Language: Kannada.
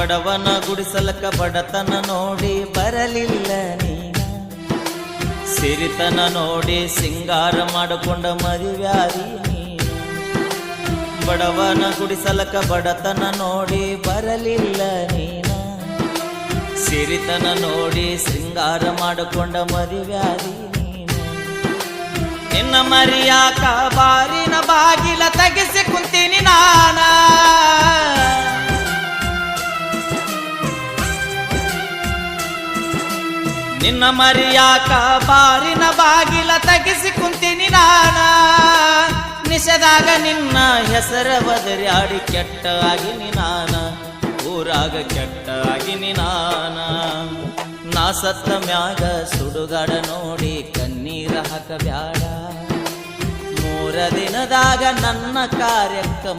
ಬಡವನ ಗುಡಿಸಲಕ ಬಡತನ ನೋಡಿ ಬರಲಿಲ್ಲ ನೀನ. ಸಿರಿತನ ನೋಡಿ ಸಿಂಗಾರ ಮಾಡಿಕೊಂಡ ಮದುವ್ಯಾರಿ ಬಡವನ ಗುಡಿಸಲಕ ಬಡತನ ನೋಡಿ ಬರಲಿಲ್ಲ ನೀನ. ಸಿರಿತನ ನೋಡಿ ಸಿಂಗಾರ ಮಾಡಿಕೊಂಡ ಮದುವ್ಯಾರಿ ನೀನ. ನಿನ್ನ ಮರಿಯಾಕ ಬಾರಿನ ಬಾಗಿಲ ತೆಗೆಸಿ ನಿನ್ನ ಮರಿಯಾಕ ಬಾರಿನ ಬಾಗಿಲ ತಗಿಸಿ ಕುಂತೀನಿ ನಾನ. ನಿಷದಾಗ ನಿನ್ನ ಹೆಸರ ಬದರಿ ಆಡಿ ಕೆಟ್ಟ ಆಗಿನಿ ನಾನ. ಊರಾಗ ಕೆಟ್ಟ ಆಗಿನಿ ನಾನ. ನಾ ಸತ್ತ ಮ್ಯಾಗ ಸುಡುಗಾಡ ನೋಡಿ ಕಣ್ಣೀರ ಹಾಕಬ್ಯಾಡ. ಮೂರ ದಿನದಾಗ ನನ್ನ ಕಾರ್ಯಕ್ರಮ